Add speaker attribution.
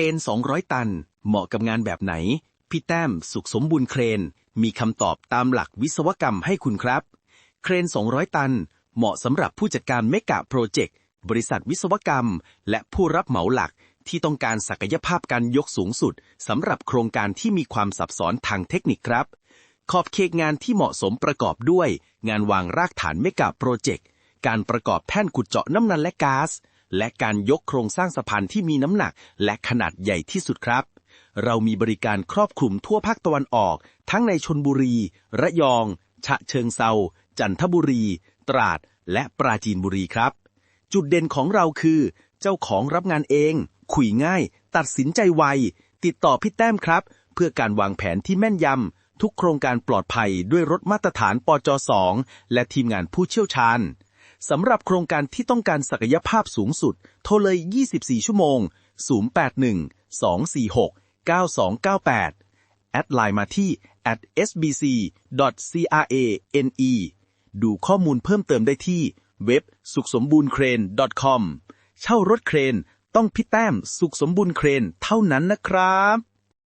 Speaker 1: เอน200 ตัน เหมาะกับงานแบบไหน พี่แต้มสุขสมบูรณ์เครน มีคำตอบตามหลักวิศวกรรมให้คุณครับ เครน 200 ตัน เหมาะสำหรับผู้จัดการเมกะโปรเจกต์ บริษัทวิศวกรรม และผู้รับเหมาหลักที่ต้องการศักยภาพการยกสูงสุดสำหรับโครงการที่มีความซับซ้อนทางเทคนิคครับ ขอบเขตงานที่เหมาะสมประกอบด้วย งานวางรากฐานเมกะโปรเจกต์ การประกอบแท่นขุดเจาะน้ำมันและก๊าซ และการยกโครงสร้างสะพานที่มีน้ำหนัก และขนาดใหญ่ที่สุดครับ เรามีบริการครอบคลุมทั่วภาคตะวันออก ทั้งในชนบุรี ระยอง ฉะเชิงเซา จันทบุรี ตราด และปราจีนบุรีครับ จุดเด่นของเราคือ เจ้าของรับงานเอง คุยง่าย ตัดสินใจไว ติดต่อพี่แต้มครับ เพื่อการวางแผนที่แม่นยำทุกโครงการปลอดภัยด้วยรถมาตรฐานปจ2และทีมงานผู้เชี่ยวชาญ สำหรับโครงการที่ต้องการศักยภาพสูงสุด โทรเลย 24 ชั่วโมง 081 246 9298 แอดไลน์มาที่ at sbc.crane ดูข้อมูลเพิ่มเติมได้ที่เว็บสุขสมบูรณ์เครน .com เช่ารถเครนต้องพี่แต้มสุขสมบูรณ์เครนเท่านั้นนะครับ